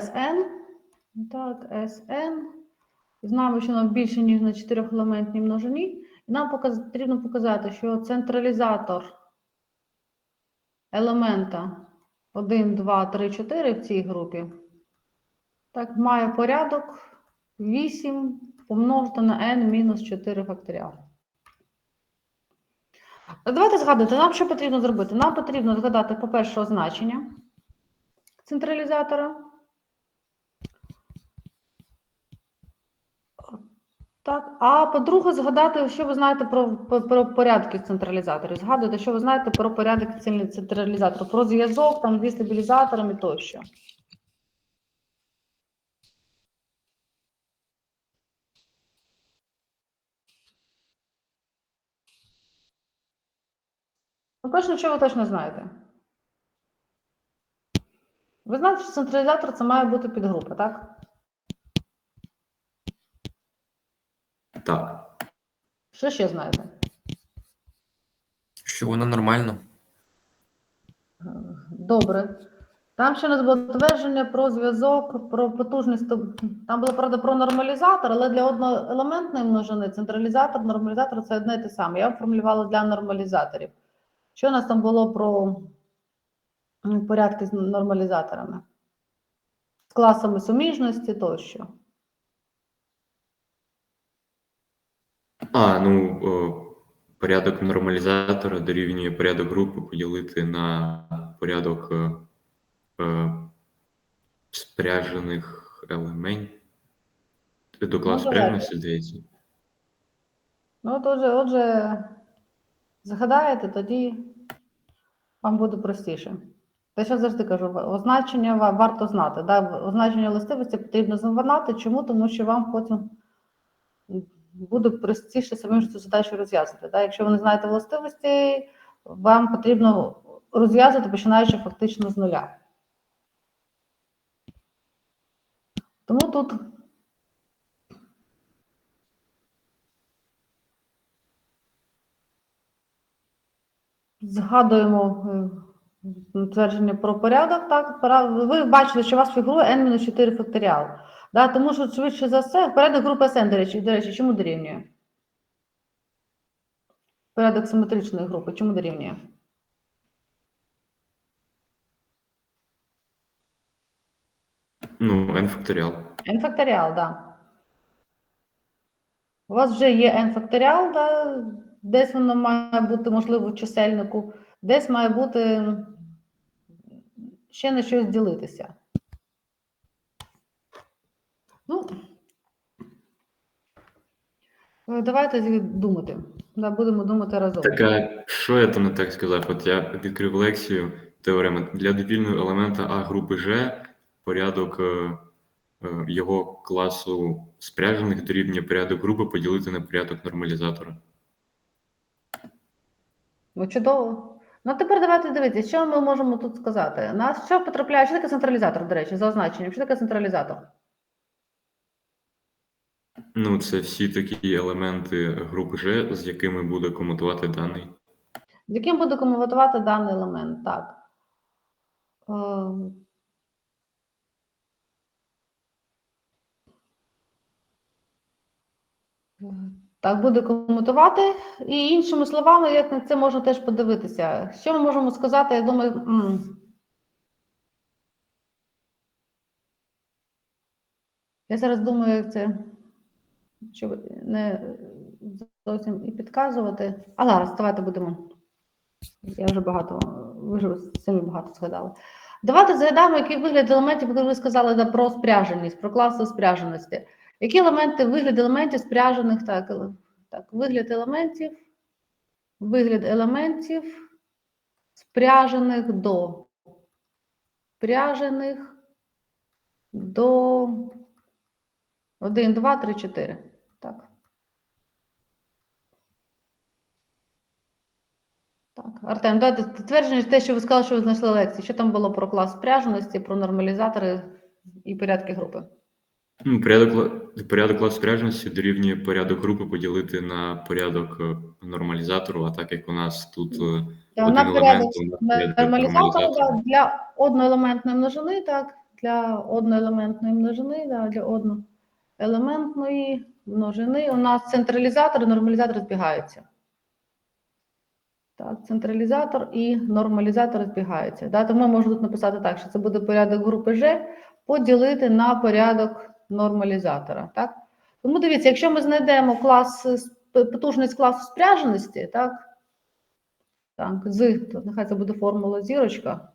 Sn. Так, Sn. Знаємо, що нам більше, ніж на чотирьохелементній множині. І нам потрібно показати, що централізатор елемента 1, 2, 3, 4 в цій групі так, має порядок 8 помножити на n мінус 4 факторіал. Давайте згадати, нам що потрібно зробити? Нам потрібно згадати, по-перше, означення централізатора. Так, а по-друге, згадати, що ви знаєте про, про, порядки централізаторів. Згадуйте, що ви знаєте про порядок цен- централізатора, про зв'язок там зі стабілізаторами тощо. Ну, точно, що ви точно знаєте? Ви знаєте, що централізатор це має бути підгрупа, так? Так. Що ще знаєте? Що вона нормальна? Добре. Там ще у нас було твердження про зв'язок, про потужність. Там було, правда, про нормалізатор, але для одноелементної множини централізатор, нормалізатор це одне і те саме. Я формулювала для нормалізаторів. Що у нас там було про порядки з нормалізаторами? З класами суміжності тощо. А, ну, о, порядок нормалізатора дорівнює порядок групи поділити на порядок е, е, спряжених елементів. До класу давайте. спряженості, здається. Ну, от отже, отже, згадаєте, тоді вам буде простіше. Те, що завжди кажу, означення ва- варто знати. Да? Означення властивості потрібно знати. Чому? Тому що вам потім буде простіше самим цю задачу розв'язати. Да? Якщо ви не знаєте властивості, вам потрібно розв'язувати, починаючи фактично з нуля. Тому тут Згадуємо е, твердження про порядок. Так, ви бачили, що у вас фігурує n-4 факторіал. Да, тому що швидше за все, порядок групи SN, до речі, до речі, чому дорівнює? Порядок симетричної групи, чому дорівнює? Ну, n факторіал. n факторіал, так. Да. У вас вже є n факторіал, да? десь воно має бути, можливо, в чисельнику, десь має бути ще на щось ділитися. Ну, е, давайте думати. Да, будемо думати разом. Так, а що я там не так сказав? От я відкрив лекцію теорема для довільного елемента А групи G порядок е, е, його класу спряжених дорівнює порядок групи поділити на порядок нормалізатора. Ну, чудово. Ну, тепер давайте дивитися, що ми можемо тут сказати. Нас що потрапляє? Що таке централізатор, до речі, за означенням? Що таке централізатор? Ну, це всі такі елементи групи G, з якими буде комутувати даний. З яким буде комутувати даний елемент? Так. Е, Так, буде комутувати. І іншими словами, як на це можна теж подивитися. Що ми можемо сказати? Я думаю, я зараз думаю, як це щоб не зовсім і підказувати. А зараз давайте будемо. Я вже багато, ви вже самі багато згадали. Давайте згадаємо, який вигляд елементів, коли ви сказали про спряженість, про класи спряженості. Які елементи, вигляд елементів спряжених, так, так, вигляд елементів, вигляд елементів спряжених до спряжених до 1, 2, 3, 4. Так. Так, Артем, дайте твердження те, що ви сказали, що ви знайшли лекції. Що там було про клас спряженості, про нормалізатори і порядки групи? Ну, порядок, порядок класу спряженості дорівнює порядок групи поділити на порядок е, нормалізатору, а так як у нас тут е, один на елемент, нормалізатора. для одноелементної множини, так, для одноелементної множини, да, для одноелементної множини у нас централізатор і нормалізатор збігаються. Так, централізатор і нормалізатор збігаються. Да? Тому можна тут написати так, що це буде порядок групи G поділити на порядок нормалізатора. Так? Тому дивіться, якщо ми знайдемо клас, потужність класу спряженості, так, так, з, тут нехай це буде формула зірочка.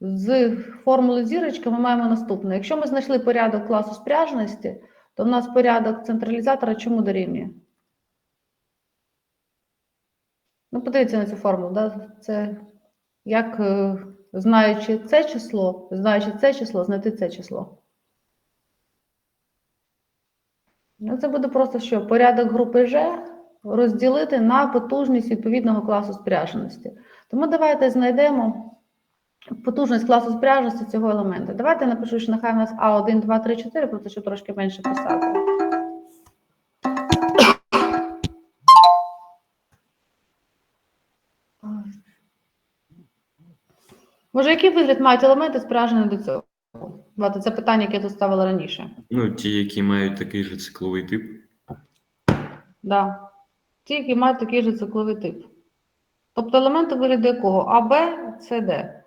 З формули зірочки ми маємо наступне. Якщо ми знайшли порядок класу спряженості, то в нас порядок централізатора чому дорівнює? Ну, подивіться на цю формулу. Да? Це як, е, знаючи це число, знаючи це число, знайти це число. Ну, це буде просто що? Порядок групи G розділити на потужність відповідного класу спряженості. Тому давайте знайдемо потужність класу спряженості цього елемента. Давайте я напишу, що нехай у нас А1, 2, 3, 4, просто щоб трошки менше писати. Може, який вигляд мають елементи спряжені до цього? Давайте, це питання, яке я тут ставила раніше. Ну, ті, які мають такий же цикловий тип. Да. Ті, які мають такий же цикловий тип. Тобто елементи вигляду якого? АБ, СД.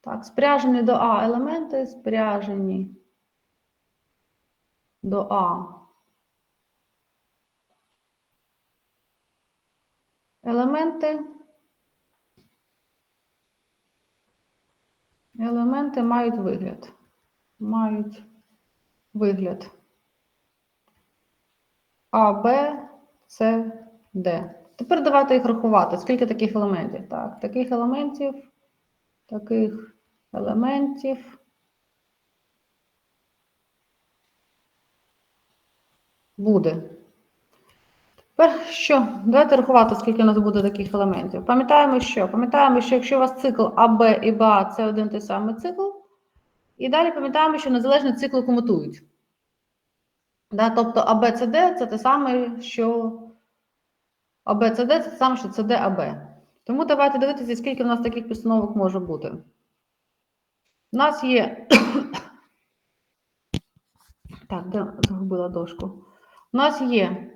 Так, спряжені до А елементи, спряжені до А. Елементи. Елементи мають вигляд. Мають вигляд. А, Б, С, Д. Тепер давайте їх рахувати. Скільки таких елементів? Так, таких елементів, таких елементів. Буде. Тепер що? Давайте рахувати, скільки у нас буде таких елементів. Пам'ятаємо, що? Пам'ятаємо, що якщо у вас цикл АБ і БА це один той самий цикл. І далі пам'ятаємо, що незалежні цикли комутують. Да, тобто АБЦД це те саме, що АБЦД це те саме, що ЦД АБ. Тому давайте дивитися, скільки в нас таких підстановок може бути. У нас є. Так, де загубила дошку? У нас є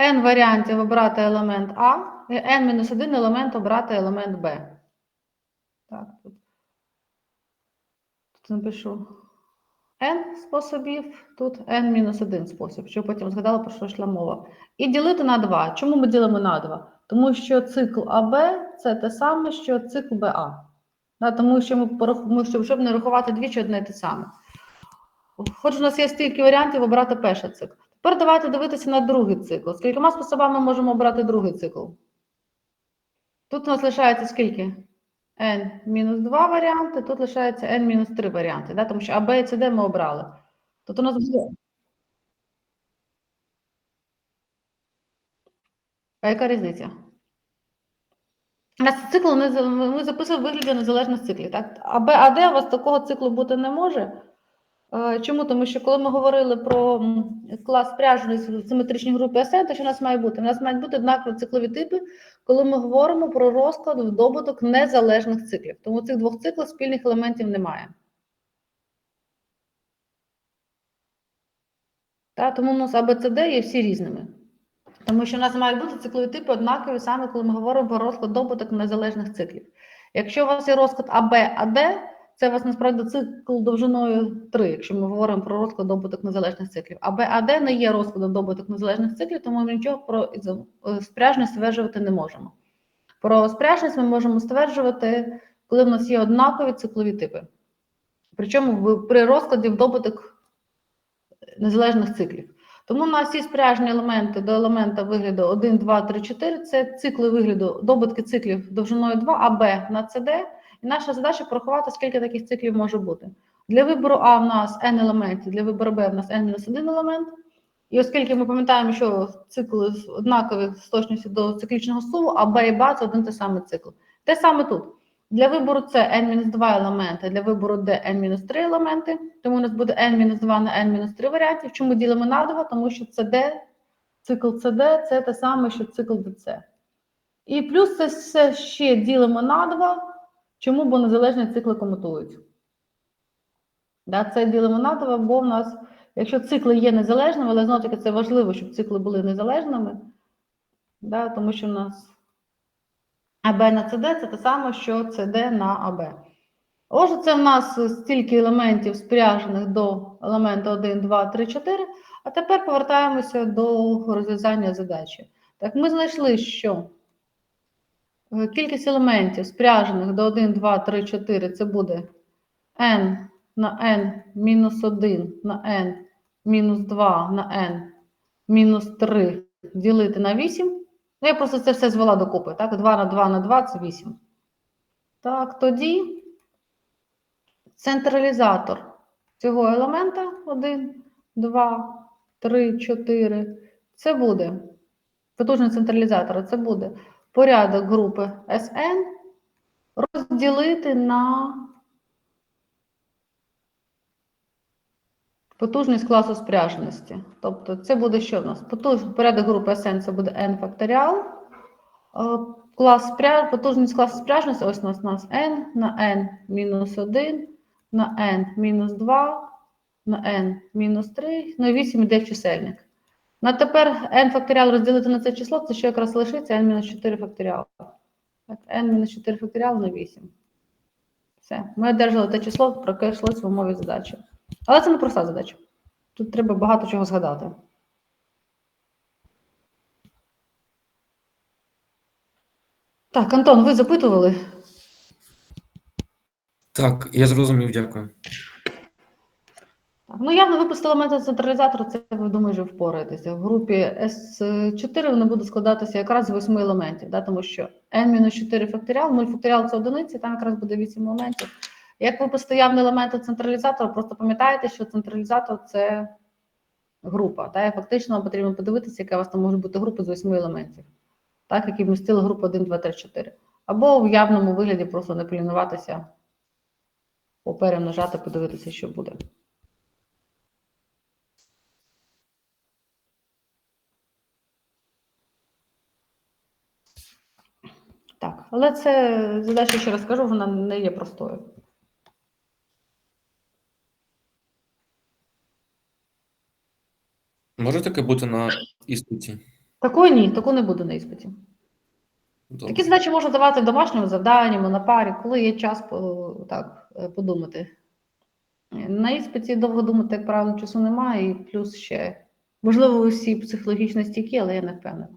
n варіантів обрати елемент А, і n-1 елемент обрати елемент Б. Так, тут, тут напишу n способів, тут n-1 спосіб, щоб потім згадала, про що йшла мова. І ділити на 2. Чому ми ділимо на 2? Тому що цикл АБ це те саме, що цикл БА. Тому що ми порахуємо, щоб, не рахувати двічі одне те саме. Хоч у нас є стільки варіантів обрати перший цикл. Тепер давайте дивитися на другий цикл. Скількома способами можемо обрати другий цикл? Тут у нас лишається скільки? n-2 варіанти, тут лишається n-3 варіанти, да? тому що А, Б і С, ми обрали. Тобто у нас буде. А яка різниця? У нас цикл ми записуємо в вигляді незалежних циклів. Так? А Б, А Д у вас такого циклу бути не може. Е, Чому? Тому що коли ми говорили про клас спряженості в симетричній групі АСЕ, то що у нас має бути? У нас мають бути однакові циклові типи, коли ми говоримо про розклад добуток незалежних циклів. Тому цих двох циклів спільних елементів немає. Та, тому у нас АБЦД є всі різними. Тому що у нас мають бути циклові типи однакові саме, коли ми говоримо про розклад добуток незалежних циклів. Якщо у вас є розклад АБ, АД, це у вас насправді цикл довжиною 3, якщо ми говоримо про розклад добуток незалежних циклів. АБ, АД не є розкладом добуток незалежних циклів, тому ми нічого про е, спряжність стверджувати не можемо. Про спряжність ми можемо стверджувати, коли в нас є однакові циклові типи. Причому при розкладі в добуток незалежних циклів. Тому у нас всі спряжні елементи до елемента вигляду 1, 2, 3, 4 це цикли вигляду, добутки циклів довжиною 2, АБ на СД. Наша задача порахувати, скільки таких циклів може бути. Для вибору А в нас n елементів, для вибору Б в нас n-1 елемент. І оскільки ми пам'ятаємо, що цикли однакові з точністю до циклічного суву, а Б і Б це один той самий цикл. Те саме тут. Для вибору С n-2 елементи, для вибору Д n-3 елементи. Тому у нас буде n-2 на n-3 варіантів. Чому ділимо на 2? Тому що CD, цикл CD це те саме, що цикл DC. І плюс це все ще ділимо на 2. Чому? Бо незалежні цикли комутують. Да, це ділимо на 2, бо в нас, якщо цикли є незалежними, але знову таки це важливо, щоб цикли були незалежними, да, тому що в нас АБ на СД це те саме, що СД на АБ. Отже, це в нас стільки елементів спряжених до елемента 1, 2, 3, 4. А тепер повертаємося до розв'язання задачі. Так, ми знайшли, що кількість елементів спряжених до 1, 2, 3, 4 це буде n на n мінус 1 на n мінус 2 на n мінус 3 ділити на 8. Ну, я просто це все звела докупи. Так, 2 на 2 на 2 це 8. Так, тоді централізатор цього елемента 1, 2, 3, 4. Це буде потужний централізатор, це буде порядок групи SN розділити на потужність класу спряженості. Тобто це буде що в нас? Потуж... Порядок групи SN це буде n факторіал. Е, Клас спря... Потужність класу спряженості, ось у нас, у нас n на n мінус 1, на n мінус 2, на n мінус 3, ну і 8 йде в чисельник. Ну, а тепер n факторіал розділити на це число, це що якраз лишиться n мінус 4 факторіал. N мінус 4 факторіал на 8. Все. Ми одержали те число, про яке йшлося в умові задачі. Але це не проста задача. Тут треба багато чого згадати. Так, Антон, ви запитували? Так, я зрозумів, дякую. Ну, явно випустили метод централізатора, це ви думаю, вже впораєтеся. В групі S4 воно буде складатися якраз з 8 елементів, да, тому що n-4 факторіал, 0 факторіал це одиниці, там якраз буде 8 елементів. Як випустити явний елемент централізатора, просто пам'ятаєте, що централізатор це група. Так? І фактично потрібно подивитися, яка у вас там може бути група з 8 елементів, так, які вмістили групу 1, 2, 3, 4. Або в явному вигляді просто не полінуватися, поперемножати, подивитися, що буде. Так, але це задача, ще раз кажу, вона не є простою. Може таке бути на іспиті? Такої ні, таку не буде на іспиті. Добре. Такі задачі можна давати домашніми завданнями, на парі, коли є час по- так, е, подумати. На іспиті довго думати, як правило, часу немає, і плюс ще, можливо, усі психологічно стійкі, але я не впевнена.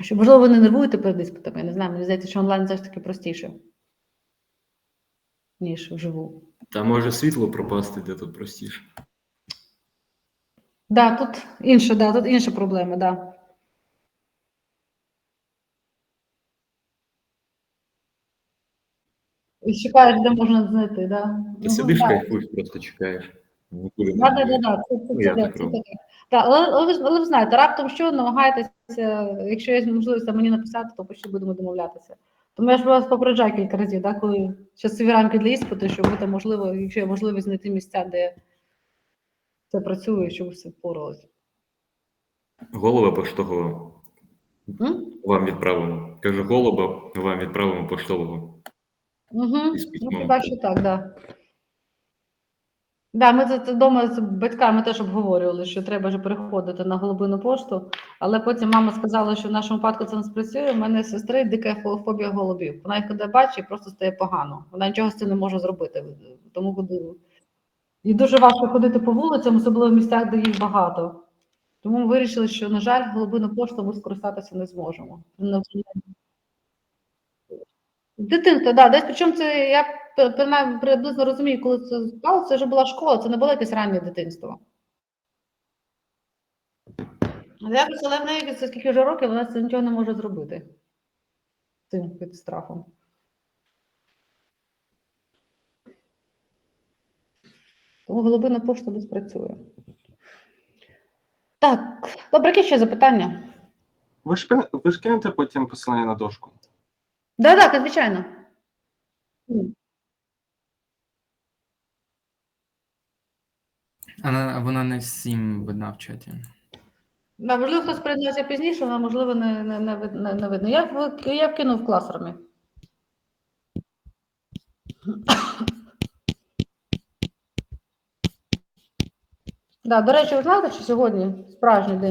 Що, можливо, ви не нервуєте перед іспитами, я не знаю, мені здається, що онлайн все ж таки простіше, ніж вживу. Та може світло пропасти, де тут простіше. Да, тут інша, да, тут інша проблема, да. І шукаєш, де можна знайти, да. Ти сидиш, да. кайфуєш, просто чекаєш. Ну, так роблю. таке. Так, але, ви знаєте, раптом що намагаєтеся, якщо є можливість мені написати, то по що будемо домовлятися. Тому я ж вас попереджаю кілька разів, да, коли часові рамки для іспиту, щоб там можливо, якщо є можливість знайти місця, де це працює, щоб все впоралися. Голуба поштового М? вам відправимо. Кажу, голуба вам відправимо поштового. Угу. Із Ну, письмом. хіба що так, да. Да, ми це вдома з батьками теж обговорювали, що треба вже переходити на голубину пошту, але потім мама сказала, що в нашому випадку це не спрацює. У мене сестри дика фо- фобія голубів. Вона їх коли бачить, просто стає погано. Вона нічого з цим не може зробити. Тому. І дуже важко ходити по вулицям, особливо в місцях, де їх багато. Тому ми вирішили, що, на жаль, голубину пошту ми скористатися не зможемо. Дитинство, да, десь причому це я приблизно розумію, коли це сталося, це вже була школа, це не було якесь раннє дитинство. Якось, але в неї скільки вже років, вона це нічого не може зробити. Цим під страхом. Тому голубина пошта десь працює. Так, добре, які ще запитання? Ви ж ви ж кинете потім посилання на дошку. Так, так, звичайно. М. А вона не всім видна в чаті. Да, можливо, хтось приєднався пізніше, але можливо не, не, не, вид- не, не видно. Я, в- я вкинув в класрумі. Да, до речі, ви знаєте, що сьогодні справжній день